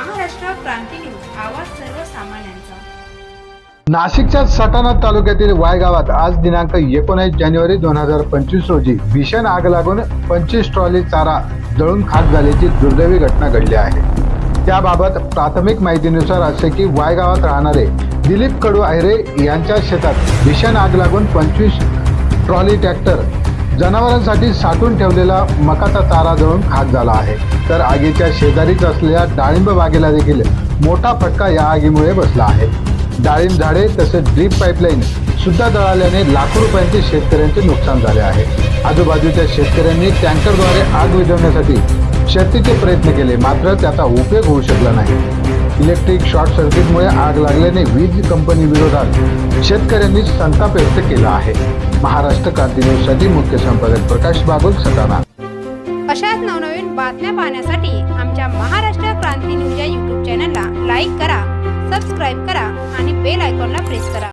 आवाज सर्वसामान्यांचा. नाशिकच्या सटाणा तालुक्यातील वाय गावात आज दिनांक एकोणीस जानेवारी दोन हजार पंचवीस रोजी भीषण आग लागून पंचवीस ट्रॉली चारा जळून खाक झाल्याची दुर्दैवी घटना घडली आहे. त्याबाबत प्राथमिक माहितीनुसार असे की वाय गावात राहणारे दिलीप कडू आहिरे यांच्या शेतात भीषण आग लागून पंचवीस ट्रॉली ट्रॅक्टर जनावरांसाठी साठून ठेवलेला मकाचा चारा जळून खाक झाला आहे. तर आगीच्या शेजारीच असलेल्या डाळिंब बागेला देखील मोठा फटका या आगीमुळे बसला आहे. डाळिंब झाडे तसेच ड्रीप पाईपलाईन सुद्धा जळाल्याने लाखो रुपयांचे शेतकऱ्यांचे नुकसान झाले आहे. आजूबाजूच्या शेतकऱ्यांनी टँकरद्वारे आग विझवण्यासाठी शर्तीचे प्रयत्न केले मात्र त्याचा उपयोग होऊ शकला नाही. इलेक्ट्रिक शॉर्ट सर्किटमुळे आग लागल्याने वीज कंपनी विरोधात शेतकऱ्यांनी संताप व्यक्त केला आहे. महाराष्ट्र क्रांती न्यूजसाठी मुख्य संपादक प्रकाश बागुल सटाणा अशाच नवनवीन बातम्या पाहण्यासाठी आमच्या महाराष्ट्र क्रांती न्यूज या यूट्यूब चॅनलला लाईक करा सबस्क्राईब करा आणि बेल आयकॉनला प्रेस करा.